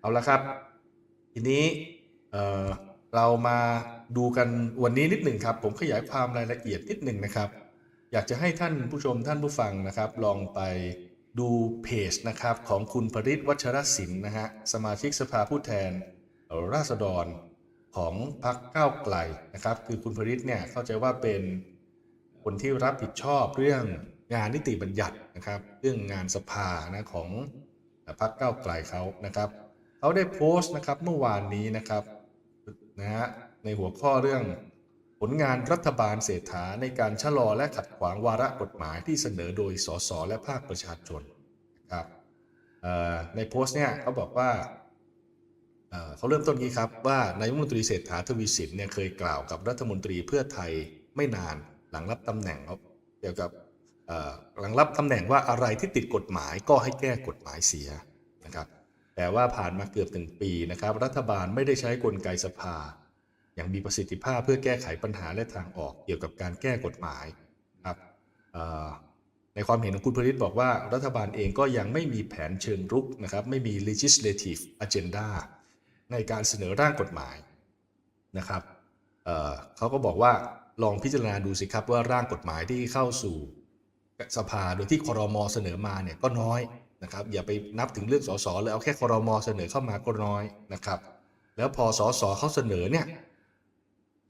เอาละครับ ทีนี้เเรามาดูกันวันนี้นิดหนึ่งครับ ผมขยายความรายละเอียดนิดหนึ่งนะครับ อยากจะให้ท่านผู้ชมท่านผู้ฟังนะครับ ลองไปดูเพจนะครับของคุณปริศวัชรศิลป์นะฮะสมาชิกสภาผู้แทน ราษฎรของพรรคก้าวไกลนะครับ คือคุณปริศเนี่ยเข้าใจว่าเป็นคนที่รับผิดชอบเรื่องงานนิติบัญญัตินะครับ เรื่องงานสภานะของพรรคก้าวไกลเขานะครับ เขาได้โพสต์นะครับเมื่อวานนี้นะครับนะฮะในหัวข้อเรื่องผลงานรัฐบาลเศรษฐาในการชะลอและขัดขวางวาระกฎหมายที่เสนอโดยสสและภาคประชาชนนะครับในโพสต์เนี่ยเขาบอกว่าเขาเริ่มต้นนี้ครับว่านายกรัฐมนตรีเศรษฐาทวีสินเนี่ยเคยกล่าวกับรัฐมนตรีเพื่อไทยไม่นานหลังรับตำแหน่งเกี่ยวกับหลังรับตำแหน่งว่าอะไรที่ติดกฎหมายก็ให้แก้กฎหมายเสียนะครับ แต่ว่าผ่านมาเกือบหนึ่งปีนะครับ รัฐบาลไม่ได้ใช้กลไกสภา อย่างมีประสิทธิภาพเพื่อแก้ไขปัญหาและทางออกเกี่ยวกับการแก้กฎหมายครับในความเห็นของคุณพริตบอกว่ารัฐบาลเองก็ยังไม่มีแผนเชิงรุกนะครับ ไม่มี legislative agenda ในการเสนอร่างกฎหมายนะครับเเขาก็บอกว่าลองพิจารณาดูสิครับว่าร่างกฎหมายที่เข้าสู่สภาโดยที่คอรมอเสนอมาเนี่ยก็น้อย นะครับอย่าไปนับถึงเรื่องสสเลยเอาแค่คอรมอเสนอเข้ามาก็น้อยนะครับ แล้วพอสสเขาเสนอเนี่ย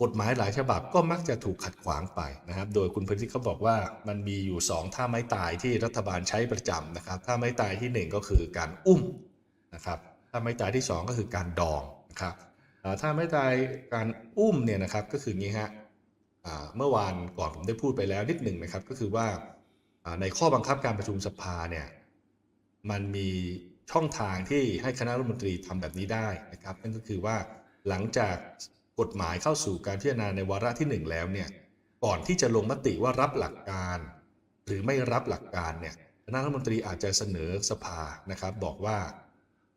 กฎหมายหลายฉบับก็มักจะถูกขัดขวางไปนะครับ โดยคุณพนิเขาบอกว่ามันมีอยู่สองท่าไม้ตายที่รัฐบาลใช้ประจำนะครับท่าไม้ตายที่หนึ่งก็คือการอุ้มนะครับท่าไม้ตายที่สองก็คือการดองนะครับท่าไม้ตายการอุ้มเนี่ยนะครับก็คืองี้ฮะเมื่อวานก่อนผมได้พูดไปแล้วนิดหนึ่งนะครับก็คือว่าในข้อบังคับการประชุมสภาเนี่ย มันมีช่องทางที่ให้คณะรัฐมนตรีทำแบบนี้ได้นะครับนั่นก็คือว่าหลังจากกฎหมายเข้าสู่การพิจารณาในวาระที่หนึ่งแล้วเนี่ยก่อนที่จะลงมติว่ารับหลักการ หรือไม่รับหลักการเนี่ยคณะรัฐมนตรีอาจจะเสนอสภานะครับบอกว่า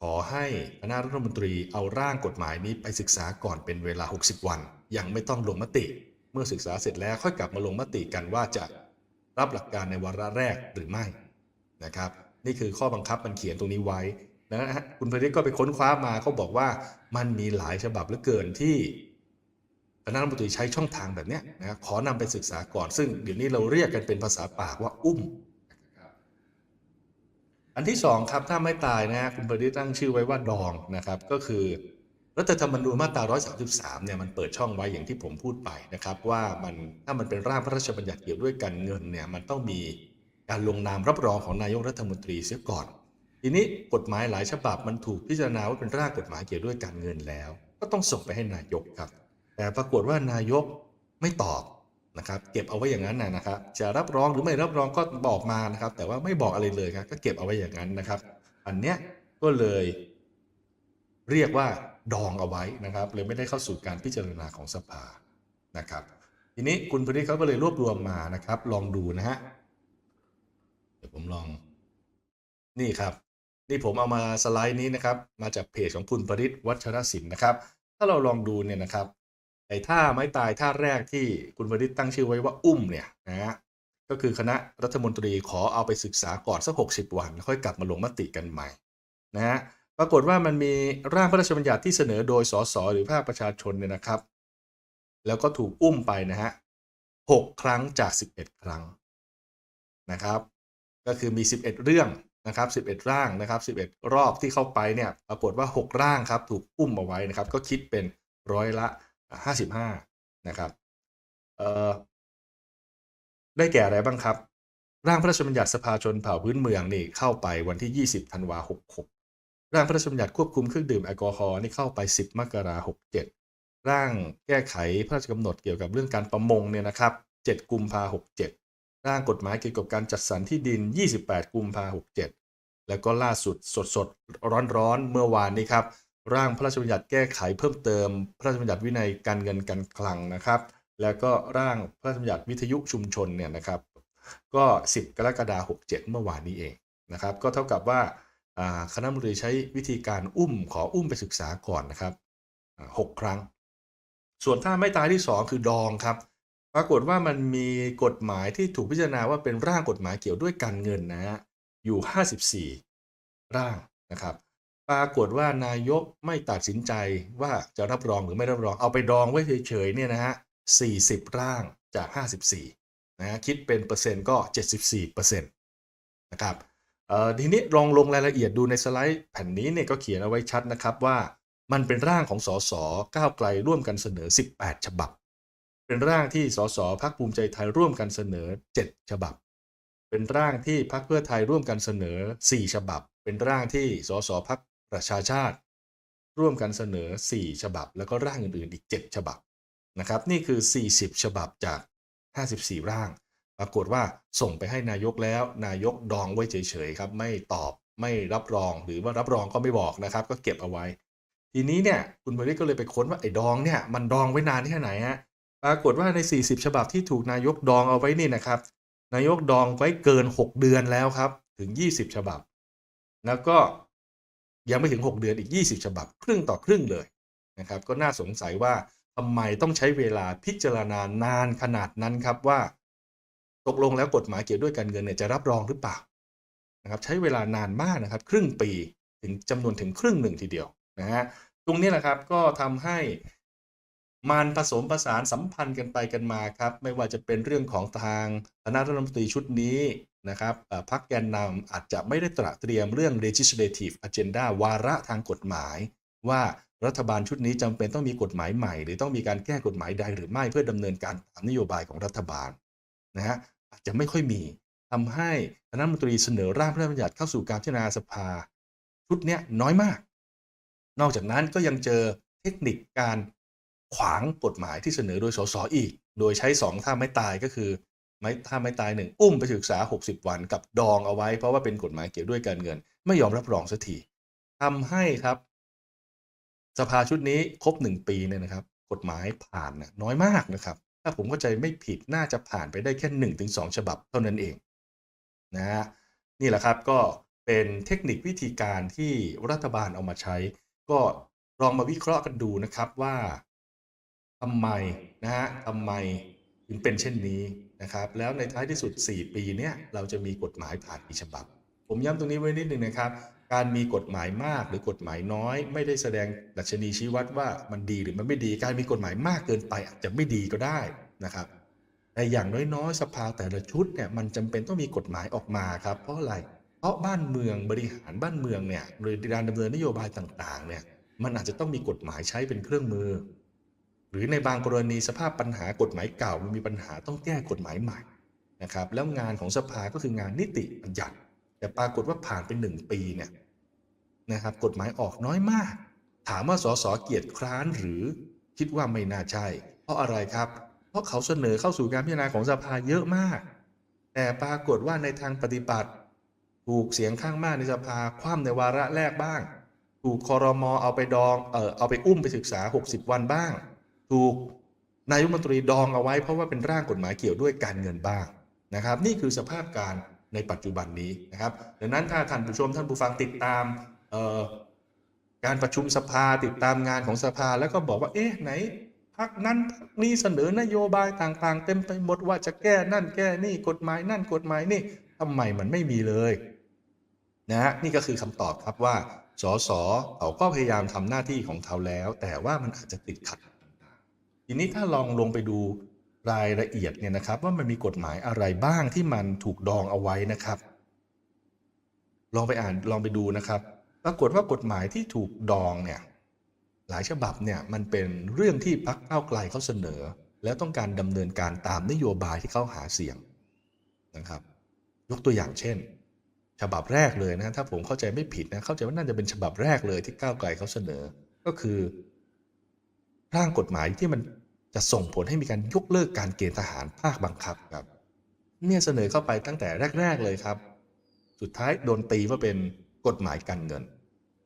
ขอให้คณะรัฐมนตรีเอาร่างกฎหมายนี้ไปศึกษาก่อนเป็นเวลา 60 วัน ยังไม่ต้องลงมติ เมื่อศึกษาเสร็จแล้วค่อยกลับมาลงมติกันว่าจะรับหลักการในวาระแรกหรือไม่นะครับ นี่คือข้อบังคับมันเขียนตรงนี้ไว้นะฮะคุณพริตก็ไปค้นคว้ามาเขาบอกว่ามันมีหลายฉบับเหลือเกินที่คณะรัฐมนตรีใช้ช่องทางแบบนี้นะขอนำไปศึกษาก่อน ซึ่งเดี๋ยวนี้เราเรียกกันเป็นภาษาปากว่าอุ้ม อันที่สองครับถ้าไม่ตายนะฮะคุณปริศตั้งชื่อไว้ว่าดองนะครับ ก็คือรัฐธรรมนูญมาตรา 133 เนี่ยมันเปิดช่องไว้อย่างที่ผมพูดไปนะครับ ว่ามันถ้ามันเป็นร่างพระราชบัญญัติเกี่ยวด้วยการเงินเนี่ยมันต้องมี การลงนามรับรองของนายกรัฐมนตรีเสียก่อน ทีนี้กฎหมายหลายฉบับมันถูกพิจารณาว่าเป็นร่างกฎหมายเกี่ยวด้วยการเงินแล้ว ก็ต้องส่งไปให้นายกครับ แต่ปรากฏว่านายกไม่ตอบนะครับเก็บเอาไว้อย่างนั้นนะครับจะรับรองหรือไม่รับรองก็บอกมานะครับ แต่ว่าไม่บอกอะไรเลยครับก็เก็บเอาไว้อย่างนั้นนะครับ อันเนี้ยก็เลยเรียกว่าดองเอาไว้นะครับเลยไม่ได้เข้าสู่การพิจารณาของสภานะครับ ทีนี้คุณพนิตเขาก็เลยรวบรวมมานะครับ ลองดูนะฮะ ดี๋ยวผมลอง นี่ครับ นี่ผมเอามาสไลด์นี้นะครับ มาจากเพจของคุณปริศวัชรศิลป์นะครับ ถ้าเราลองดูเนี่ยนะครับไอ้ท่าไม้ตายท่าแรกที่คุณวริศตั้งชื่อไว้ว่าอุ้มเนี่ยนะฮะก็คือคณะรัฐมนตรีขอเอาไปศึกษาก่อนสัก 60 วัน แล้วค่อยกลับมาลงมติกันใหม่นะฮะปรากฏว่ามันมีร่างพระราชบัญญัติที่เสนอโดยสสหรือภาคประชาชนเนี่ยนะครับ แล้วก็ถูกอุ้มไปนะฮะหกครั้งจาก 11 ครั้งนะครับ ก็คือมี 11 เรื่องนะครับ 11 ร่างนะครับ 11 รอบที่เข้าไปเนี่ยปรากฏว่า 6 ร่างครับถูกอุ้มเอาไว้นะครับ ก็คิดเป็นร้อยละ 55 นะครับเอ่อได้แก่อะไรบ้างครับ ร่างพระราชบัญญัติสภาชนเผ่าพื้นเมืองนี่เข้าไปวันที่ 20 ธันวา66 ร่างพระราชบัญญัติควบคุมเครื่องดื่มแอลกอฮอล์นี่เข้าไป 10 มกราคม67 ร่างแก้ไขพระราชกำหนดเกี่ยวกับเรื่องการประมงเนี่ยนะครับ 7 กุมภา67 ร่างกฎหมายเกี่ยวกับการจัดสรรที่ดิน 28 กุมภา67 แล้วก็ล่าสุดสดสดร้อนร้อนเมื่อวานนี้ครับ ร่างพระราชบัญญัติแก้ไขเพิ่มเติม พระราชบัญญัติวินัยการเงินการคลังนะครับ แล้วก็ร่างพระราชบัญญัติวิทยุชุมชนเนี่ยนะครับ ก็ 10 กรกฎาคม67 เมื่อวานนี้เองนะครับ ก็เท่ากับว่าคณะมนตรีใช้วิธีการอุ้มขออุ้มไปศึกษาก่อนนะครับอ่าหกครั้ง ส่วนท่าไม่ตายที่ 2 คือดองครับ ปรากฏว่ามันมีกฎหมายที่ถูกพิจารณาว่าเป็นร่างกฎหมายเกี่ยวด้วยการเงินนะฮะอยู่ 54 ร่างนะครับ ปรากฏว่านายกไม่ตัดสินใจว่าจะรับรองหรือไม่รับรองเอาไปดองไว้เฉยๆเนี่ยนะฮะ 40 ร่างจาก 54 นะฮะคิดเป็นเปอร์เซ็นต์ก็ 74เปอร์เซ็นต์นะครับทีนี้ลองลงรายละเอียดดูในสไลด์แผ่นนี้เนี่ยก็เขียนเอาไว้ชัดนะครับว่ามันเป็นร่างของสสก้าวไกลร่วมกันเสนอ 18 ฉบับ เป็นร่างที่สสพักภูมิใจไทยร่วมกันเสนอ 7 ฉบับ เป็นร่างที่พักเพื่อไทยร่วมกันเสนอ 4 ฉบับ เป็นร่างที่สสพักประชาชาติ ร่วมกันเสนอ 4 ฉบับ แล้วก็ร่างอื่นๆอีก 7 ฉบับนะครับ นี่คือ 40 ฉบับจาก 54 ร่าง ปรากฏว่าส่งไปให้นายกแล้ว นายกดองไว้เฉยๆครับ ไม่ตอบไม่รับรองหรือว่ารับรองก็ไม่บอกนะครับ ก็เก็บเอาไว้ ทีนี้เนี่ยคุณบริษก็เลยไปค้นว่าไอ้ดองเนี่ยมันดองไว้นานแค่ไหนฮะ ปรากฏว่าใน 40 ฉบับที่ถูกนายกดองเอาไว้นี่นะครับ นายกดองไว้เกิน 6 เดือนแล้วครับ ถึง 20 ฉบับ แล้วก็ยังไม่ถึง 6 เดือนอีก 20 ฉบับ ครึ่งต่อครึ่งเลยนะครับ ก็น่าสงสัยว่าทำไมต้องใช้เวลาพิจารณานานขนาดนั้นครับว่า ตกลงแล้วกฎหมายเกี่ยวด้วยการเงินเนี่ยจะรับรองหรือเปล่านะครับ ใช้เวลานานมากนะครับ ครึ่งปีถึงจำนวนถึงครึ่งหนึ่งทีเดียวนะฮะตรงนี้แหละครับก็ทำให้ มันผสมผสานสัมพันธ์กันไปกันมาครับ ไม่ว่าจะเป็นเรื่องของทางคณะรัฐมนตรีชุดนี้นะครับพรรคแกนนำอาจจะไม่ได้ตระเตรียมเรื่อง legislative agenda วาระทางกฎหมาย ว่ารัฐบาลชุดนี้จำเป็นต้องมีกฎหมายใหม่ หรือต้องมีการแก้กฎหมายใดหรือไม่เพื่อดำเนินการตามนโยบายของรัฐบาลนะฮะอาจจะไม่ค่อยมีทำให้คณะรัฐมนตรีเสนอร่างพระราชบัญญัติเข้าสู่การพิจารณาสภา ชุดเนี้ยน้อยมาก นอกจากนั้นก็ยังเจอเทคนิคการ ขวางกฎหมายที่เสนอโดยสสอีก โดยใช้สองท่าไม่ตายก็คือไม่ท่าไม่ตายหนึ่งอุ้มไปศึกษา 60 วันกับดองเอาไว้ เพราะว่าเป็นกฎหมายเกี่ยวด้วยการเงิน ไม่ยอมรับรองสักทีทำให้ครับ สภาชุดนี้ครบหนึ่งปีเนี่ยนะครับ กฎหมายผ่านนะน้อยมากนะครับ ถ้าผมเข้าใจไม่ผิดน่าจะผ่านไปได้แค่1นถึงสฉบับเท่านั้นเองนะฮะนี่แหละครับก็เป็นเทคนิควิธีการที่รัฐบาลเอามาใช้ ก็ลองมาวิเคราะห์กันดูนะครับว่า ทำไมนะฮะทำไมถึงเป็นเช่นนี้นะครับ แล้วในท้ายที่สุด 4 ปีเนี่ยเราจะมีกฎหมายผ่านกี่ฉบับ ผมย้ำตรงนี้ไว้นิดนึงนะครับ การมีกฎหมายมากหรือกฎหมายน้อย ไม่ได้แสดงดัชนีชี้วัดว่ามันดีหรือมันไม่ดี การมีกฎหมายมากเกินไปอาจจะไม่ดีก็ได้นะครับแต่อย่างน้อยๆ สภาแต่ละชุดเนี่ยมันจำเป็นต้องมีกฎหมายออกมาครับ เพราะอะไร เพราะบ้านเมืองบริหารบ้านเมืองเนี่ยหรือการดำเนินนโยบายต่างๆเนี่ยมันอาจจะต้องมีกฎหมายใช้เป็นเครื่องมือ หรือในบางกรณีสภาพปัญหากฎหมายเก่ามันมีปัญหาต้องแก้กฎหมายใหม่นะครับแล้วงานของสภาก็คืองานนิติบัญญัติ แต่ปรากฏว่าผ่านไปหนึ่งปีเนี่ยนะครับกฎหมายออกน้อยมาก ถามว่าสสเกียรติคร้านหรือคิดว่าไม่น่าใช่ เพราะอะไรครับ เพราะเขาเสนอเข้าสู่การพิจารณาของสภาเยอะมาก แต่ปรากฏว่าในทางปฏิบัติ ถูกเสียงข้างมากในสภาคว่ำในวาระแรกบ้าง ถูกคอรมอเอาไปดองเออเอาไปอุ้มไปศึกษา 60 วันบ้าง ถูกนายกรัฐมนตรีดองเอาไว้ เพราะว่าเป็นร่างกฎหมายเกี่ยวด้วยการเงินบ้างนะครับ นี่คือสภาพการในปัจจุบันนี้นะครับดังนั้นถ้าท่านผู้ชมท่านผู้ฟังติดตามการประชุมสภาติดตามงานของสภาแล้วก็บอกว่าเอ๊ะไหนพักนั้นพักนี้เสนอนโยบายต่างๆ เต็มไปหมดว่าจะแก้นั่นแก้นี่กฎหมายนั่นกฎหมายนี่ทำไมมันไม่มีเลยนะฮะนี่ก็คือคำตอบครับว่าสสเขาก็พยายามทำหน้าที่ของเขาแล้ว แต่ว่ามันอาจจะติดขัด ทีนี้ถ้าลองลงไปดูรายละเอียดเนี่ยนะครับ ว่ามันมีกฎหมายอะไรบ้างที่มันถูกดองเอาไว้นะครับ ลองไปอ่านลองไปดูนะครับ ปรากฏว่ากฎหมายที่ถูกดองเนี่ยหลายฉบับเนี่ยมันเป็นเรื่องที่พรรคก้าไกลเขาเสนอ แล้วต้องการดำเนินการตามนโยบายที่เขาหาเสียงนะครับ ยกตัวอย่างเช่น ฉบับแรกเลยนะถ้าผมเข้าใจไม่ผิดนะเข้าใจว่าน่าจะเป็นฉบับแรกเลยที่ก้าวไกลเขาเสนอ ก็คือ ร่างกฎหมายที่มันจะส่งผลให้มีการยกเลิกการเกณฑ์ทหารภาคบังคับครับเนี่ยเสนอเข้าไปตั้งแต่แรก ๆเลยครับ สุดท้ายโดนตีว่าเป็นกฎหมายการเงิน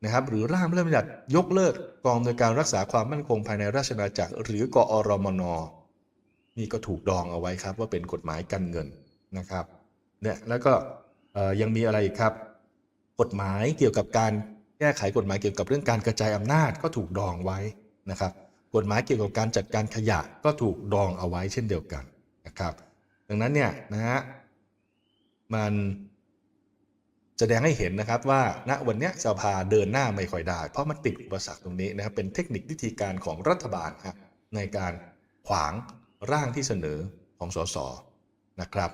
นะครับ หรือร่างพระราชบัญญัติยกเลิกกองโดยการรักษาความมั่นคงภายในราชอาณาจักร หรือกอรมนนี่ก็ถูกดองเอาไว้ครับว่าเป็นกฎหมายการเงินนะครับเนี่ยแล้วก็ยังมีอะไรอีกครับ กฎหมายเกี่ยวกับการแก้ไขกฎหมายเกี่ยวกับเรื่องการกระจายอำนาจก็ถูกดองไว้นะครับ กฎหมายเกี่ยวกับการจัดการขยะก็ถูกดองเอาไว้เช่นเดียวกันนะครับ ดังนั้นเนี่ยนะฮะมันแสดงให้เห็นนะครับว่าณวันนี้สภาเดินหน้าไม่ค่อยได้ เพราะมันติดอุปสรรคตรงนี้นะครับเป็นเทคนิควิธีการของรัฐบาลฮะในการขวางร่างที่เสนอของสสนะครับ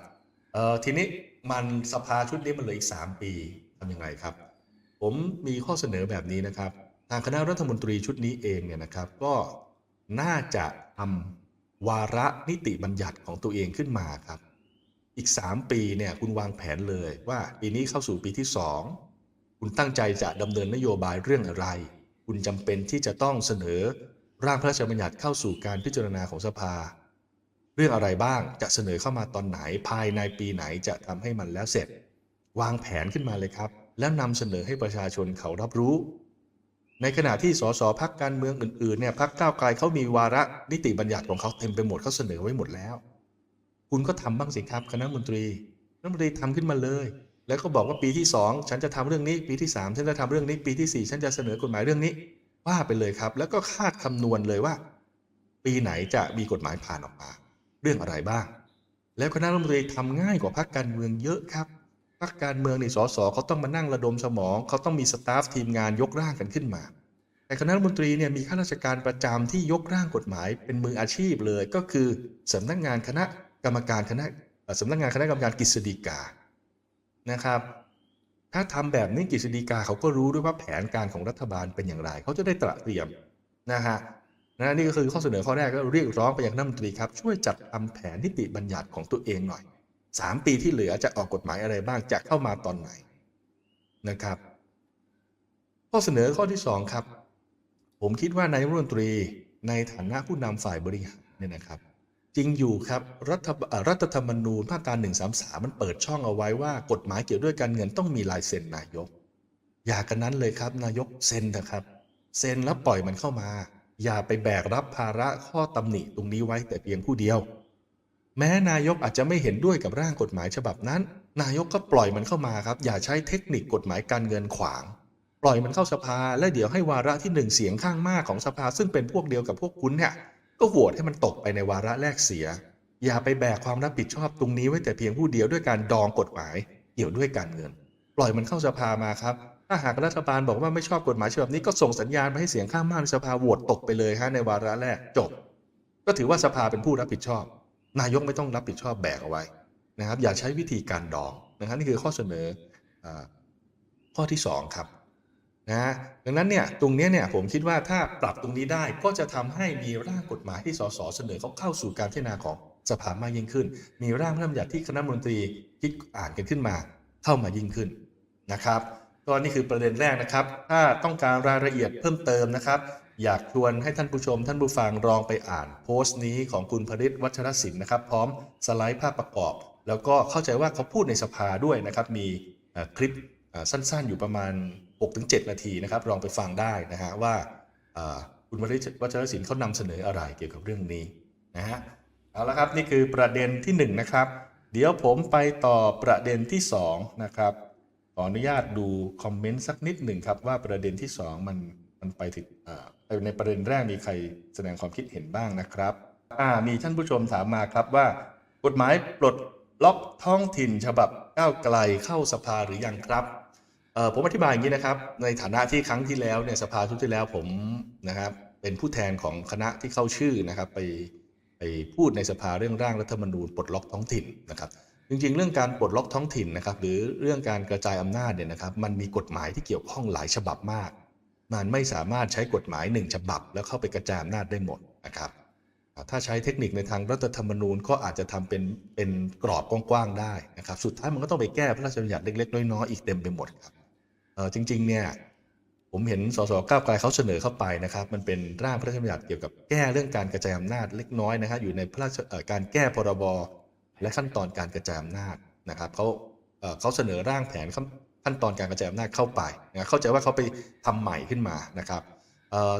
เอ่อทีนี้มันสภาชุดนี้มันเหลืออีก 3 ปีทำยังไงครับ ผมมีข้อเสนอแบบนี้นะครับ ทางคณะรัฐมนตรีชุดนี้เองเนี่ยนะครับ ก็ น่าจะทำวาระนิติบัญญัติของตัวเองขึ้นมาครับ อีก 3 ปีเนี่ยคุณวางแผนเลยว่าปีนี้เข้าสู่ปีที่ 2 คุณตั้งใจจะดำเนินนโยบายเรื่องอะไร คุณจำเป็นที่จะต้องเสนอร่างพระราชบัญญัติเข้าสู่การพิจารณาของสภา เรื่องอะไรบ้างจะเสนอเข้ามาตอนไหนภายในปีไหนจะทำให้มันแล้วเสร็จ วางแผนขึ้นมาเลยครับ แล้วนำเสนอให้ประชาชนเขารับรู้ ในขณะที่สสพักการเมืองอื่นๆเนี่ยพักก้าวไกลเขามีวาระนิติบัญญัติของเขาเต็มไปหมดเขาเสนอไว้หมดแล้ว คุณก็ทำบ้างสิครับคณะมนตรีรัฐมนตรีทำขึ้นมาเลย แล้วก็บอกว่าปีที่ 2 ฉันจะทำเรื่องนี้ ปีที่ 3 ฉันจะทำเรื่องนี้ ปีทีสี่ 4 ฉันจะเสนอกฎหมายเรื่องนี้ ว่าไปเลยครับ แล้วก็คาดคำนวณเลยว่า ปีไหนจะมีกฎหมายผ่านออกมา เรื่องอะไรบ้าง แล้วคณะรัฐมนตรีทำง่ายกว่าพรรคการเมืองเยอะครับ รรคการเมืองนี่สสเขาต้องมานั่งระดมสมองเขาต้องมีสตาฟทีมงานยกร่างกันขึ้นมา แต่คณะรัฐมนตรีเนี่ยมีข้าราชการประจำที่ยกร่างกฎหมาย เป็นมืออาชีพเลยก็คือสำนักงานคณะกรรมการคณะเอ่อสำนักงานคณะกรรมการกฤษฎีกานะครับ ถ้าทำแบบนี้กฤษฎีกาเขาก็รู้ด้วยว่าแผนการของรัฐบาลเป็นอย่างไร เขาจะได้ตระเตรียมนะฮะนะนี่ก็คือข้อเสนอข้อแรกก็เรียกร้องไปยังคณะรัฐมนตรีครับช่วยจัดทำแผนนิติบัญญัติของตัวเองหน่อย สามปีที่เหลือจะออกกฎหมายอะไรบ้างจะเข้ามาตอนไหนนะครับ ข้อเสนอข้อที่สองครับ ผมคิดว่านายรัฐมนตรีในฐานะผู้นำฝ่ายบริหารเนี่ยนะครับ จริงอยู่ครับรัฐรัฐธรรมนูญมาตรา133 มันเปิดช่องเอาไว้ว่ากฎหมายเกี่ยวด้วยการเงินต้องมีลายเซ็นนายก อย่ากันนั้นเลยครับ นายกเซ็นนะครับเซ็นแล้วปล่อยมันเข้ามา อย่าไปแบกรับภาระข้อตำหนิตรงนี้ไว้แต่เพียงผู้เดียว แม้นายกอาจจะไม่เห็นด้วยกับร่างกฎหมายฉบับนั้น นายกก็ปล่อยมันเข้ามาครับ อย่าใช้เทคนิคกฎหมายการเงินขวาง ปล่อยมันเข้าสภา และเดี๋ยวให้วาระที่หนึ่งเสียงข้างมากของสภา ซึ่งเป็นพวกเดียวกับพวกคุณเนี่ยก็โหวตให้มันตกไปในวาระแรกเสีย อย่าไปแบกความรับผิดชอบตรงนี้ไว้แต่เพียงผู้เดียวด้วยการดองกฎหมายเกี่ยวด้วยการเงิน ปล่อยมันเข้าสภามาครับ ถ้าหากรัฐบาลบอกว่าไม่ชอบกฎหมายฉบับนี้ก็ส่งสัญญาณไปให้เสียงข้างมากในสภาโหวตตกไปเลยฮะในวาระแรกจบ ก็ถือว่าสภาเป็นผู้รับผิดชอบ นายกไม่ต้องรับผิดชอบแบกเอาไว้นะครับ อย่าใช้วิธีการดองนะครับนี่คือข้อเสนออข้อที่สองครับนะฮะดังนั้นเนี่ยตรงนี้เนี่ยผมคิดว่าถ้าปรับตรงนี้ได้ก็จะทำให้มีร่างกฎหมายที่สสเสนอเขาเข้าสู่การพิจารณาของสภามากยิ่งขึ้น มีร่างพระราชบัญญัติที่คณะมนตรีคิดอ่านกันขึ้นมา เข้ามายิ่งขึ้นนะครับ ก็นี่คือประเด็นแรกนะครับ ถ้าต้องการรายละเอียดเพิ่มเติมนะครับ อยากชวนให้ท่านผู้ชม ท่านผู้ฟังลองไปอ่านโพสต์นี้ของคุณพริศวัชรศิลป์นะครับ พร้อมสไลด์ภาพประกอบ แล้วก็เข้าใจว่าเขาพูดในสภาด้วยนะครับ มีคลิปสั้นๆ อยู่ประมาณ 6-7 นาทีนะครับ ลองไปฟังได้นะฮะว่าคุณพริศวัชรศิลป์เขานำเสนออะไรเกี่ยวกับเรื่องนี้นะฮะเอาละครับนี่คือประเด็นที่หนึ่งนะครับ เดี๋ยวผมไปต่อประเด็นที่สองนะครับ ขออนุญาตดูคอมเมนต์สักนิดหนึ่งครับ ว่าประเด็นที่สองมันมันไปถึงในประเด็นแรกมีใครแสดงความคิดเห็นบ้างนะครับมีท่านผู้ชมถามมาครับว่า กฎหมายปลดล็อกท้องถิ่นฉบับก้าวไกลเข้าสภาหรือยังครับผมอธิบายอย่างนี้นะครับ ในฐานะที่ครั้งที่แล้วเนี่ยสภาชุดที่แล้วผมนะครับเป็นผู้แทนของคณะที่เข้าชื่อนะครับไปไปพูดในสภาเรื่องร่างรัฐธรรมนูญปลดล็อกท้องถิ่นนะครับ จริงๆ เรื่องการปลดล็อกท้องถิ่นนะครับหรือเรื่องการกระจายอำนาจเนี่ยนะครับมันมีกฎหมายที่เกี่ยวข้องหลายฉบับมาก มันไม่สามารถใช้กฎหมายหนึ่งฉบับ แล้วเข้าไปกระจายอำนาจได้หมดนะครับถ้าใช้เทคนิคในทางรัฐธรรมนูญก็อาจจะทำเป็นเป็นกรอบกว้างๆได้นะครับสุดท้ายมันก็ต้องไปแก้พระราชบัญญัติเล็กๆน้อยๆอีกเต็มไปหมดครับจริงๆเนี่ยผมเห็นสสก้าวไกลเขาเสนอเข้าไปนะครับมันเป็นร่างพระราชบัญญัติเกี่ยวกับแก้เรื่องการกระจายอำนาจเล็กน้อยนะครับอยู่ในพระราชการแก้พรบ และขั้นตอนการกระจายอำนาจนะครับเขาเขาเสนอร่างแผนขั้นตอนการกระจายอำนาจเข้าไปนะเข้าใจว่าเขาไปทำใหม่ขึ้นมานะครับ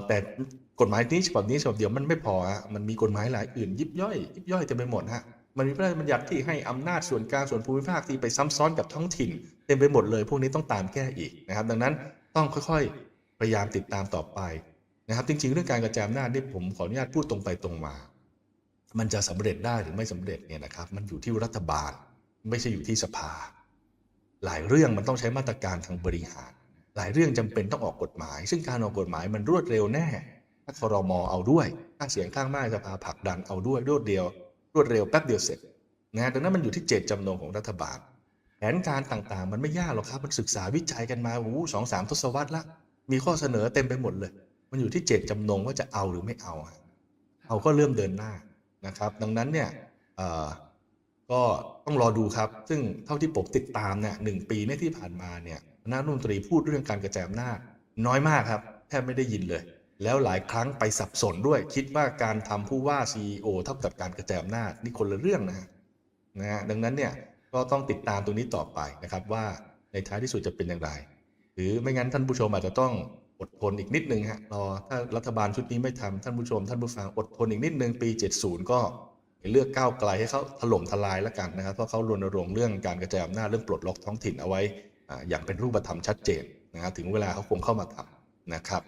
แต่กฎหมายนี้ฉบับนี้ฉบับเดียวมันไม่พอฮะมันมีกฎหมายหลายอื่นยิบย่อยยิบย่อยเต็มไปหมดฮะมันมีพระราชบัญญัติที่ให้อำนาจส่วนกลางส่วนภูมิภาคที่ไปซ้ำซ้อนกับท้องถิ่น เต็มไปหมดเลย พวกนี้ต้องตามแก้อีกนะครับ ดังนั้นต้องค่อยๆพยายามติดตามต่อไปนะครับ จริงๆ เรื่องการกระจายอำนาจนี่ผมขออนุญาตพูดตรงไปตรงมา มันจะสำเร็จได้หรือไม่สำเร็จเนี่ยนะครับ มันอยู่ที่รัฐบาลไม่ใช่อยู่ที่สภา หลายเรื่องมันต้องใช้มาตรการทางบริหาร หลายเรื่องจำเป็นต้องออกกฎหมาย ซึ่งการออกกฎหมายมันรวดเร็วแน่ถ้าครมเอาด้วยถ้าเสียงข้างมากสภาผลักดันเอาด้วยรวดเดียว รวดเร็วแป๊บเดียวเสร็จนะดังนั้นมันอยู่ที่เจตจำนงของรัฐบาล แผนการต่างๆ มันไม่ยากหรอกครับ มันศึกษาวิจัยกันมาโอ้สองสามทศวรรษละมีข้อเสนอเต็มไปหมดเลย มันอยู่ที่เจตจำนงว่าจะเอาหรือไม่เอา เอาก็เริ่มเดินหน้า นะครับ ดังนั้นเนี่ยก็ต้องรอดูครับ ซึ่งเท่าที่ผมติดตามเนี่ยหนึ่งปีเนี่ยที่ผ่านมาเนี่ยคณะรัฐมนตรีพูดเรื่องการกระจายอำนาจน้อยมากครับ แทบไม่ได้ยินเลย แล้วหลายครั้งไปสับสนด้วย คิดว่าการทำผู้ว่า CEO เท่ากับการกระจายอำนาจนี่คนละเรื่องนะฮะนะฮะดังนั้นเนี่ยก็ต้องติดตามตรงนี้ต่อไปนะครับว่าในท้ายที่สุดจะเป็นอย่างไร หรือไม่งั้นท่านผู้ชมอาจจะต้อง อดทนอีกนิดนึงฮะรอถ้ารัฐบาลชุดนี้ไม่ทำท่านผู้ชม ท่านผู้ฟังอดทนอีกนิดนึงปี 70 ก็เลือกก้าวไกลให้เขาถล่มทลายแล้วกันนะครับเพราะเขารณรงค์เรื่องการกระจายอำนาจเรื่องปลดล็อกท้องถิ่นเอาไว้อ่าอย่างเป็นรูปธรรมชัดเจนนะครับถึงเวลาเขาคงเข้ามาทำนะครับ